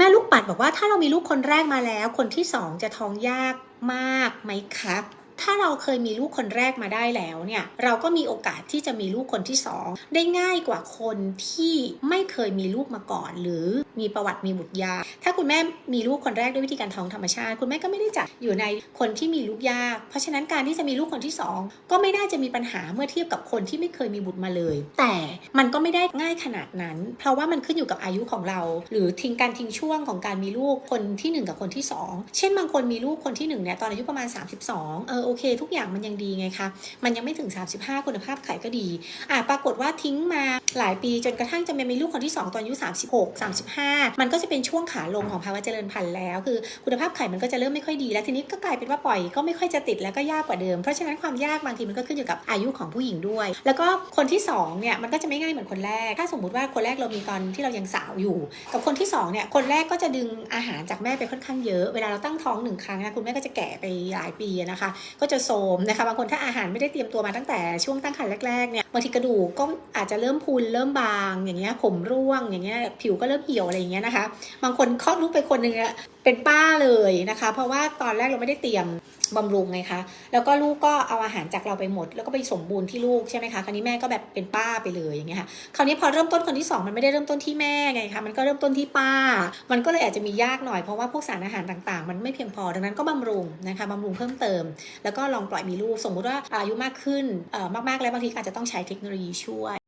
แม่ลูกปัดบอกว่าถ้าเรามีลูกคนแรกมาแล้ว คนที่สองจะท้องยากมากไหมครับ ถ้าเราเคยมีลูกคนแรกมาได้แล้วเนี่ยเราก็มีโอกาสที่จะมีลูกคนที่สองได้ง่ายกว่าคนที่ไม่เคยมีลูกมาก่อน หรือมีประวัติมีบุตรยาก ถ้าคุณแม่มีลูกคนแรกด้วยวิธีการท้องธรรมชาติ คุณแม่ก็ไม่ได้จัดอยู่ในคนที่มีลูกยาก เพราะฉะนั้นการที่จะมีลูกคนที่สองก็ไม่น่าจะมีปัญหาเมื่อเทียบกับคนที่ไม่เคยมีบุตรมาเลย แต่มันก็ไม่ได้ง่ายขนาดนั้น เพราะว่ามันขึ้นอยู่กับอายุของเรา หรือทิ้งการทิ้งช่วงของการมีลูกคนที่หนึ่งกับคนที่สองเช่นบางคนมีลูกคนที่หนึ่งเนี่ยตอนอายุประมาณ 32เออโอเค ทุกอย่างมันยังดีไงคะ มันยังไม่ถึง 35 คุณภาพไข่ก็ดี อะปรากฏว่าทิ้งมาหลายปีจนกระทั่งจะมีลูกคนที่ 2 ตอนอายุ 36 35 มันก็จะเป็นช่วงขาลงของภาวะเจริญพันธุ์แล้ว คือคุณภาพไข่มันก็จะเริ่มไม่ค่อยดี แล้วทีนี้ก็กลายเป็นว่าปล่อยก็ไม่ค่อยจะติดแล้วก็ยากกว่าเดิม เพราะฉะนั้นความยากบางทีมันก็ขึ้นอยู่กับอายุของผู้หญิงด้วย แล้วก็คนที่2เนี่ยมันก็จะไม่ง่ายเหมือนคนแรก ถ้าสมมุติว่าคนแรกเรามีตอนที่เรายังสาวอยู่ กับคนที่2เนี่ยคนแรกก็จะดึงอาหารจากแม่ไปค่อนข้างเยอะ เวลาเราตั้งท้องหนึ่งครั้งนะคุณแม่ก็จะแก่ไปหลายปีนะคะก็จะโทมนะคะบางคนถ้าอาหารไม่ได้เตรียมตัวมาตั้งแต่ช่วงตั้งครรภ์แรกๆเนี่ยบางทีกระดูกก็อาจจะเริ่มพุนเริ่มบางอย่างเงี้ยผมร่วงอย่างเงี้ยผิวก็เริ่มเหี่ยวอะไรอย่างเงี้ยนะคะ บางคนคลอดลูกไปคนหนึ่งอะเป็นป้าเลยนะคะ เพราะว่าตอนแรกเราไม่ได้เตรียมบำรุงไงคะ แล้วก็ลูกก็เอาอาหารจากเราไปหมด แล้วก็ไปสมบูรณ์ที่ลูกใช่ไหมคะ คราวนี้แม่ก็แบบเป็นป้าไปเลยอย่างเงี้ยค่ะ คราวนี้พอเริ่มต้นคนที่สองมันไม่ได้เริ่มต้นที่แม่ไงคะ มันก็เริ่มต้นที่ป้า มันก็เลยอาจจะมียากหน่อย เพราะว่าพวกสารอาหารต่างๆ มันไม่เพียงพอ ดังนั้นก็บำรุงนะคะบำรุงเพิ่มเติม แล้วก็ลองปล่อยมีลูก สมมุติว่าอายุมากขึ้น เอ่อ มากๆ แล้วบางทีอาจจะต้องใช้เทคโนโลยีช่วย